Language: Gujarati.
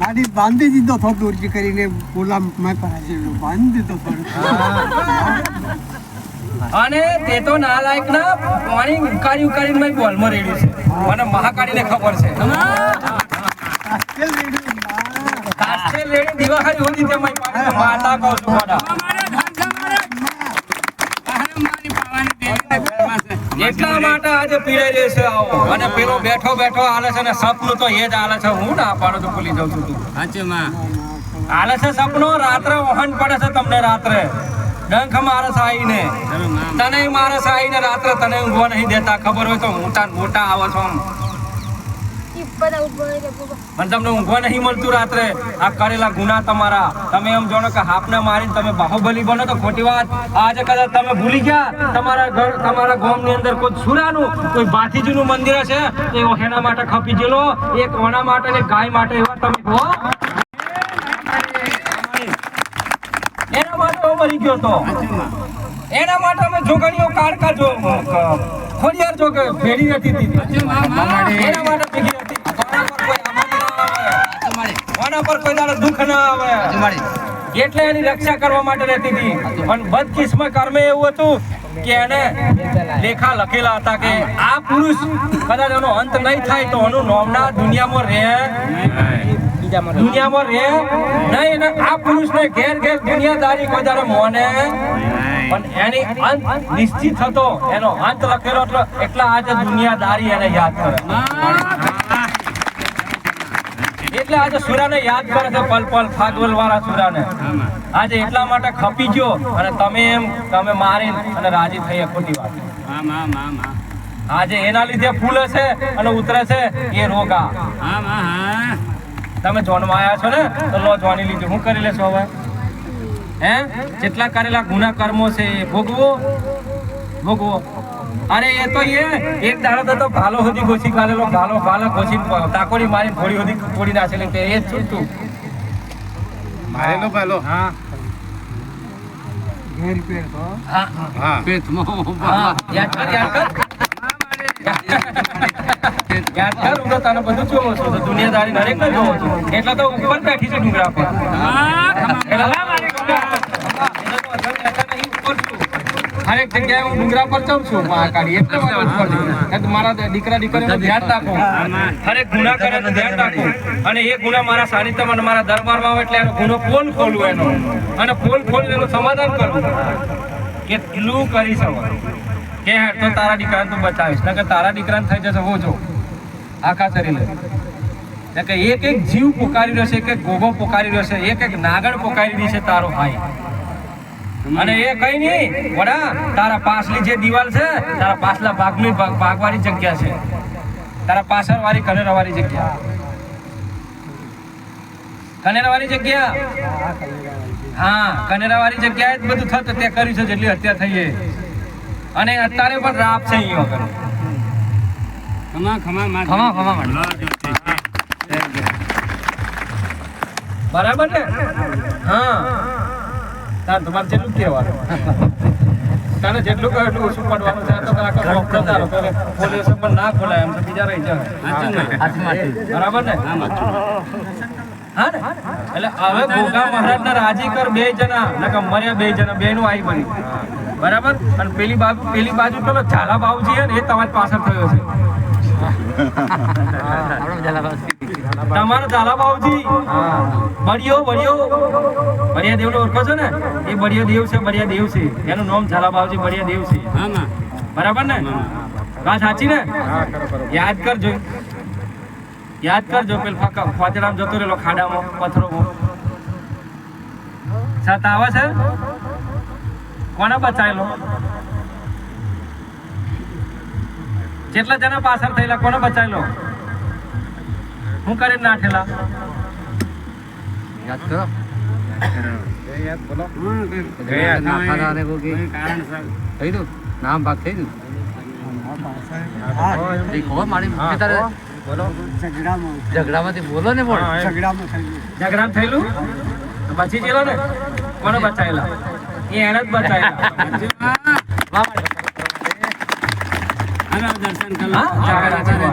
મારી બાંધી દીધો થોડો દૂરજી કરીને બોલા મેં પાસે બાંધી દીધો થોડો. અને તે તો નાલાયક ના પાણી ઉકાળી ઉકાળીને મેં બોલમાં રેડ્યું છે. મને મહાકાળીને ખબર છે. કાસ્ટે લેડી દિવાળી હોતી તે માતા કહું છું એટલા માટે આજે પીડાઈ રહે આવો. અને પેલો બેઠો બેઠો હાલે છે ને સપનું તો એ જ હાલે છે. હું ના પાડો તો ભૂલી જાઉં છું તું. હાલે છે સપનો રાત્રે વહન પડે છે તમને રાત્રે. ડંખ મારે સાઈ ને તને મારે સાઈ ને રાત્રે તને ઊંઘવા નહીં દેતા. ખબર હોય તો મોટા મોટા આવો છો આમ. તમને ઊંઘવા નહીં મળતું રાત્રે. આ કરેલા ગુના તમારા. તમે એમ જાણો કે હાપને મારીને તમે બાહુબલી બનો તો ખોટી વાત. આજે કદાચ તમે ભૂલી ગયા. તમારા ઘર તમારા ગામની અંદર કોઈ સુરાનું કોઈ ભાથીજીનું મંદિર છે તો એવો એના માટે ખપી ગયેલો. એક ઓના માટે ને ગાય માટે એવા તમે કહો એના માટે હું મરી ગયો તો. એના માટે અમે જોગણીઓ કાળકા જો ખોડિયાર જો કે ભેડી નથી દીધી એના માટે ભેગી હતી કોના પર કોઈ આફત ના આવે કોના પર કોઈ દાડો દુઃખ ના આવે એટલે એની રક્ષા કરવા માટે રહેતી હતી. પણ બદકિસ્મત કર્મે એવું હતું કે એને લેખા લખેલા હતા કે આ પુરુષ કદાચ એનો અંત નહીં થાય તો એનું નોમના દુનિયામાં રહે. દુનિયામાં રહે. નહીં અને આ પુરુષને ઘેર ઘેર દુનિયાદારી કોઈ દાડો મોને. પણ એની અંત નિશ્ચિત હતો. એનો અંત લખેલો એટલે એટલા આજે દુનિયાદારી એને યાદ કરે. એટલે આજે સુરાને યાદ કરે છે પલ પલ ફાગવલ વાળા સુરાને. આજે એટલા માટે ખપી ગયો અને તમે એમ તમે મારી અને રાજી થઈ ખોટી વાત. આજે એના લીધે ફૂલે છે અને ઉતરે છે એ રોગા. તમે જોનમાં આવ્યા છો ને? તો લો જોની લીધું. હું કરી લેશો હવે? હે? જેટલા કરેલા ગુના કર્મો છે એ ભોગવો? ભોગવો. અરે એ તો એ એક દાડો તો ભાલો સુધી ઘોસી કાઢેલો ભાલો ભાલો ઘોસી તાકોડી મારી ઘોડી સુધી થોડી નાખેલી તે એ જ મારેલો ભાલો? હા. ઘેર પેર તો હા. હા. હા. યાદ કર યાદ કર. યાદ કર હું તો તને બધું જોઉં છું તો દુનિયાદારી દરેક ને જોઉં છું. એટલે તો ઉપર બેઠી છે ડુંગરા પર. એટલે તો અસલ બેઠા નહીં, ઉપર છું. હરેક જગ્યાએ હું ડુંગરા પર જાઉં છું મહાકાળી એટલે છું. મારા દીકરા દીકરીનું ધ્યાન રાખો. હરેક ગુના કરે તો ધ્યાન રાખો. અને એ ગુના મારા સાનિધ્યમાં અને મારા દરબારમાં આવે એટલે એનો ગુનો પોલ ખોલવું એનો? અને પોલ ખોલીને એનું સમાધાન કરવું? કેટલું કરી શકો? કે હે તો તારા દીકરાને તું બચાવીશ. નકર તારા દીકરાને થઈ જશે હો જો. આખા શરીરે. કે એક એક જીવ પોકારી રહ્યો છે એક એક ગોગો પોકારી રહ્યો છે એક એક નાગણ પોકારી રહી છે તારો ભાઈ. અને એ કઈ નહીં. વડા તારા પાછલી જે દિવાલ છે તારા પાછલા ભાગની ભાગ- ભાગવાળી જગ્યા છે. તારા પાછળ વાળી કનેરાવાળી જગ્યા. કનેરાવાળી જગ્યા? હા કનેરાવાળી જગ્યાએ જ બધું થતું તે કર્યું છે જેટલી હત્યા થઈ છે અને અત્યારે પણ રાપ છે અહીંયા આગળ. ખમા ખમા બરાબર ને? હા. તાર તમારે જેટલું કહેવાનું. તને જેટલું કહ્યું એટલું ઓછું પડવાનું છે. તો આખો બોક્સ ચાલો પોલીસ પણ ના ખોલાય એમ તો બીજા રહી જાય બરાબર ને? હા ને? એટલે હવે ભોગા મહારાજ ને રાજી કર બે જણા નકર મર્યા બે જણા બે નું આવી બની. બરાબર? અને પેલી બાજુ પેલી બાજુ પેલો ઝાલા બાબુજી છે ને એ તમારી પાછળ થયો છે. તમારો ઝાલા બાબુજી બળિયો બળિયો. બળિયા દેવ ઓળખો છો ને? એ બળિયો દેવ છે બળિયા દેવ છે. એનું નામ ઝાલા બાબુજી બળિયા દેવ છે. બરાબર ને? વાત સાચી ને? યાદ કરજો. યાદ કરજો પેલ ફાતેડામાં જતો રહેલો ખાડામાં પથરો છત આવે છે? કોને બચાયેલો? કેટલા જણા પાછળ થયેલા કોને બચાયેલો? હું કરે નાખેલા યાદ કરો? નામ. ભાગ થઈ ગયું? ઝઘડામાંથી બોલો ને પણ ઝઘડામાં ઝઘડા થયેલું? બચી ગયેલો ને? કોને બચાયેલા? એ એને જ બચાયેલા. દર્શન થયેલા.